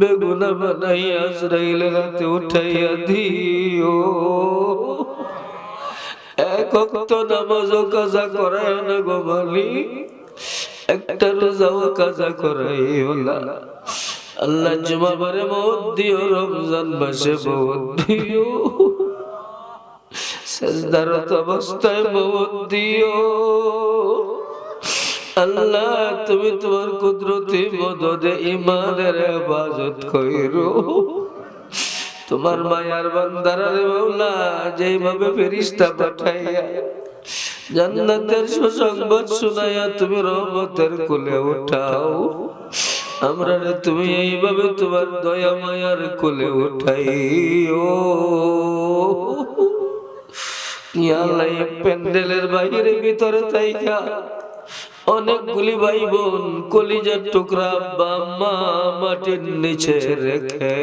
বেগুনা বানাইয়া আজরাইলের রাতে উঠাইয়া দিও। এক অক্ত নামাজও কাজা করায় না গো মালিক একটা রোজাও কাজা করাইও না। আল্লাহ জুমাবারে মত দিও, রমজান মাসে মত দিও। সেজদারত অবস্থায় মত দিও। আল্লাহ, তুমি তোমার কুদরতি মদদে ইমানের হেফাজত কইরো। তোমার মায়ার বান্দারা রে মাওলা, যেইভাবে ফেরিস্তা পাঠাইয়া জান্নাতের সুসংবাদ শুনাইয়া তুমি রহমতের কোলে উঠাও, আমরা রে তুমি এইভাবে তোমার দয়া মায়ার কোলে উঠাইও। আল্লাহ প্যান্ডেলের বাইরে ভিতরে তাইকা অনেকগুলি ভাই বোন কলিজার টুকরা বাম্মা মাটির নিচে রেখে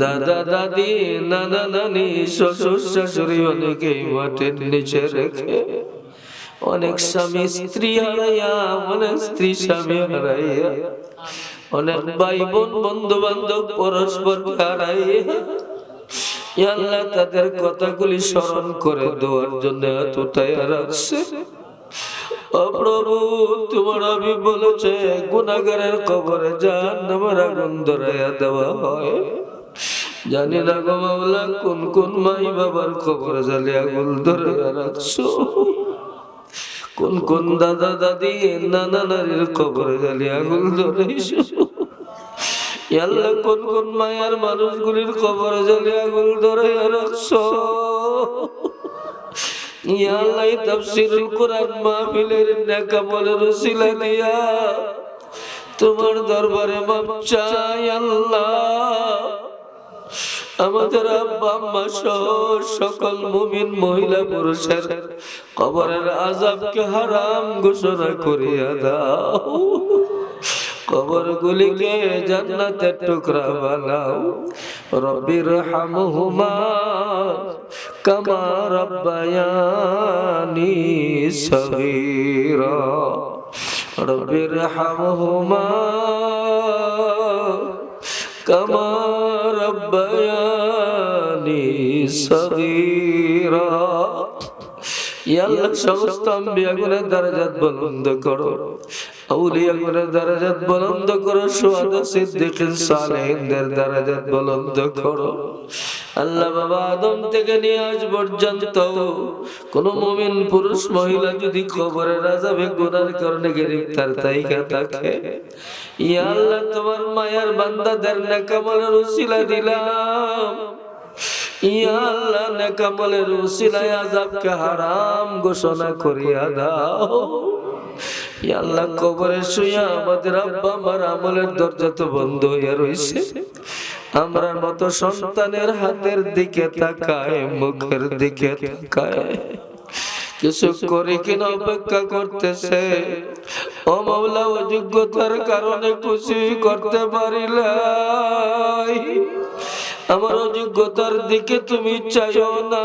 দাদা, দাদি, নানা, নানি, শ্বশুর, শাশুড়ি অনেকেই মাটির নিচে রেখে অনেক স্বামী স্ত্রী হারাইয়া, অনেক স্ত্রী স্বামী হারাইয়া, অনেক ভাই বোন বন্ধু বান্ধব পরস্পর হারাইয়া আল্লাহ তাদের কথাগুলি স্মরণ করে দেওয়ার জন্য এতটাই রাখছে। প্রভু তোমার আমি বলেছে গুনাগারের কবরে যান নামের আগুন ধরাইয়া দেওয়া হয়। জানি না গো মাওলা, কোন কোন মাই বাবার কবরে জালি আগুন ধরাইয়া রাখছো? কোন কোন দাদা, দাদি, নানা নারীর কবরে জালি আগুন ধরাইছো? আল্লাহ, কোন কোন মায়ার মানুষগুলির কবরে জালি আগুন ধরাইয়া রাখছো? তোমার দরবারে মাপ আল্লাহ। আমাদের আব্বা, আম্মা সহ সকল মুমিন মহিলা পুরুষের কবরের আজাবকে হারাম ঘোষণা করিয়া দাও। কবর গুলিকে জান্নাতের টুকরা বানাও। রব্বির হামহুমা কামা রব্বায়ানি সগীরা। রব্বির হামহুমা কামা রব্বায়ানি সগীরা। ইয়াল্লাহ সমস্ত আম্বিয়াগুনের দরজাত বুলন্দ করো। কোন মুমিন পুরুষ মহিলা যদি কবরের রাজাবে গুনার কারণে গ্রেফতার তাইকা থাকে, ইয়া আল্লাহ তোমার মায়ার বান্দাদের নেকামলের উসিলা দিলাম। ইয়া আল্লাহ নেকামলের আযাবকে হারাম ঘোষণা করিয়া দাও। আল্লাহ, কবরে শুইয়া আমাদের আব্বা আমার আমলের দরজা তো বন্ধ হইয়া রইছে। আমরা মতো সন্তানের হাতের দিকে তাকায়, মুখের দিকে তাকায়। কিছু করে কিনা অপেক্ষা করতেছে। ও মাওলা অযোগ্যতার কারণে খুশি করতে পারিলাই। আমার অযোগ্যতার দিকে তুমি চাইও না।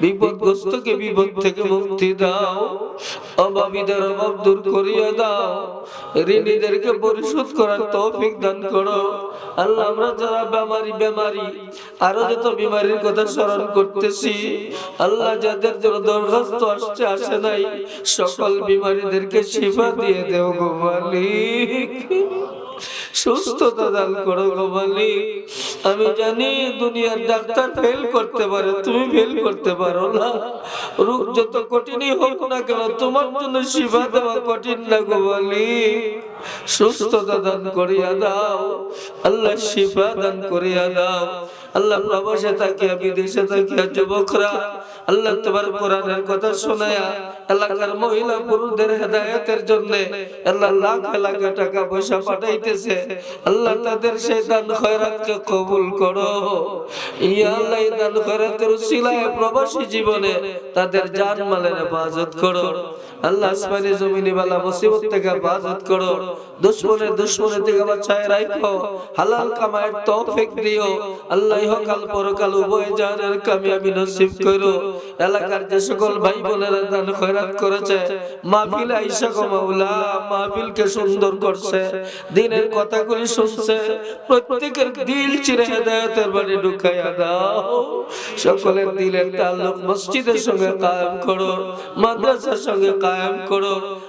বিপদগ্রস্তকে বিপদ থেকে মুক্তি দাও। অভাবীদের অভাব দূর করিয়া দাও। ঋণীদেরকে পরিশোধ করার তৌফিক দান করো। আল্লাহ, আমরা যারা বেমারি বেমারি, আরও যত বিমারির কথা স্মরণ করতেছি, আল্লাহ যাদের জন্য দরখাস্ত আসছে, আসে নাই, সকল বিমারিদেরকে শিফা দিয়ে দেও গো মালিক। সুস্থতা দান করো গো আমি জানি দুনিয়ার ডাক্তার ফেল করতে পারে, তুমি ফেল করতে পারো না। রোগ যত কঠিনই হোক না কেন, তোমার জন্য শিবা দেওয়া কঠিন না গো সুস্থতা দান করিয়া দাও, আল্লাহ শিফা দান করিয়া দাও। আল্লাহ প্রবাসে থাকিয়া, বিদেশে থাকিয়া যুবকরা আল্লাহ তোমার কোরআনের কথা শোনায়া এলাকার মহিলা পুরুষদের হেদায়তের জন্য আল্লাহ লাখ লাখ টাকা পয়সা পাঠাইতেছে। আল্লাহ তাদের সেই দান খয়রাতকে কবুল করো। ইয়া আল্লাহ দান খয়রাতের উসিলায় প্রবাসী জীবনে তাদের জান মালের হেফাজত করো। আল্লাহ আসমানি জমিনি বালা মুসিবত থেকে হেফাজত করো। দুশ্মনের দুশ্মনের থেকে বাঁচায় রাখো হালাল কামায়ের তৌফিক দিও। আল্লাহ ইহকাল পরকাল উভয় জানের কামিয়াবি নসিব করো। এলাকার যে সকল ভাই বোনেরা দান খয়রাত করেছে, মাহফিল আইসা গো মাওলা, মাহফিলকে সুন্দর করছে, দিনের কথাগুলি শুনছে, প্রত্যেকের দিল চিরে হেদায়েতের বাড়ি ঢুকাইয়া দাও। সকলের দিলের তাল্লুক মসজিদের সঙ্গে কায়েম করো, মাদ্রাসার সঙ্গে কায়েম করো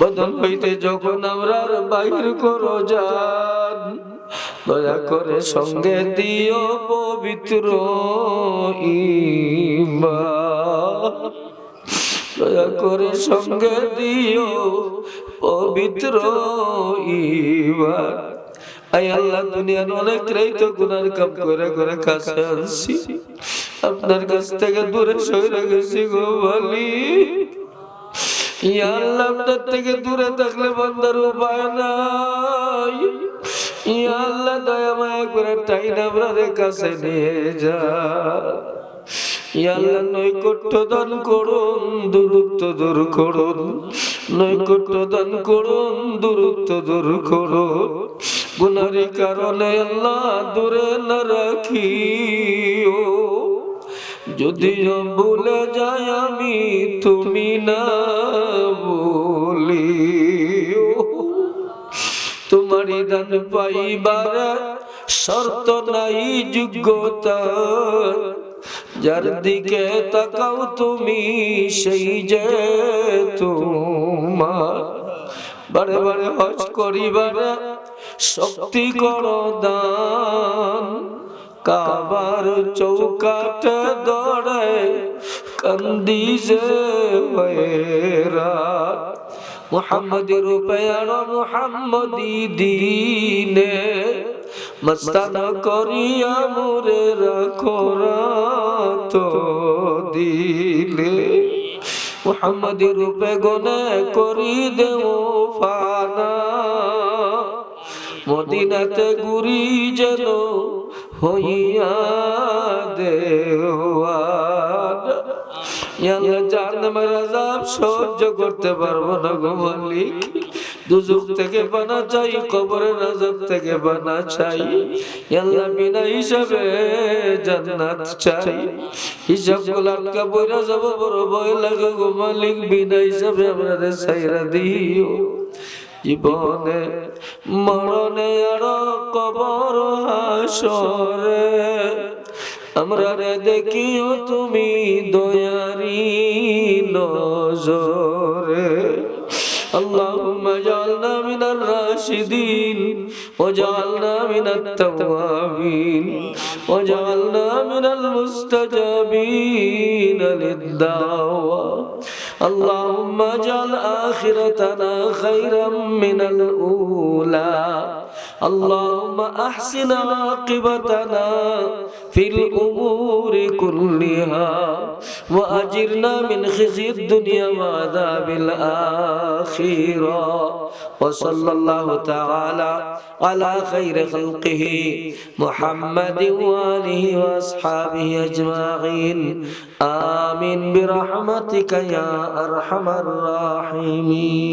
বদন হইতে যখন আমরা বাহির করো যান। দয়া করে সঙ্গে দিও পবিত্র ঈমান। দয়া করে সঙ্গে দিও পবিত্র ঈমান। আই আল্লাহ, দুনিয়ার অনেক তো গুনার কাম করে করে কাছে আনছি। আপনার কাছ থেকে দূরে সরে গেছি গো বলি থেকে দূরে থাকলে বন্ধার উপায় নাই। ইয়া আল্লাহ দয়া মায়া করে টাইনা আপনাদের কাছে নিয়ে যা। ইয়া নৈকট্য দান করুন, দূরত্ব দূর করুন। দান করুন কারণে আল্লাহ দূরে না রাখিও। যদিও ভুলে যাই আমি, তুমি না বলিও। তোমারই দান পাইবার শর্ত নাই, যোগ্যতা। যার দিকে তাকাও তুমি, সেই যে তোমার। বারে বারে হজ করিবার শক্তি কর দান। কাবার চৌকাট দৌড়ে কান্দি যে রাত মোহাম্মদ রূপয়ার মোহাম্মদি দিনে মস্তান করিয়া মুরে রাখো তো দিলে। মোহাম্মদ রূপে গনে করি দেও মদিনাতে গুরি যেন হইয়া ইয়াল্লাহ জাহান্নামের আযাব সহ্য করতে পারব না গো মালিক। দুজক থেকে বানা চাই, কবরের আযাব থেকে বানা চাই। ইয়াল্লাহ বিনা হিসাবে জান্নাত চাই। হিসাবগুলো আটকা বইরা যাব, বড় ভয় লাগে গো মালিক। বিনা হিসাবে আমাদের সাইরা দিও। জীবনে মরণে আর কবর হাসরে আমরা রে দেখিও তুমি দয়ারি নজরে اللهم اجعلنا من الراشدين واجعلنا من التوابين واجعلنا من المستجابين للدعوة اللهم اجعل آخرتنا خيرا من الأولى اللهم أحسن عاقبتنا في الأمور كلها وأجرنا من خزي الدنيا وعذاب الآخرة وصلى الله تعالى على خير خلقه محمد وآله وأصحابه أجمعين آمين برحمتك يا أرحم الراحمين.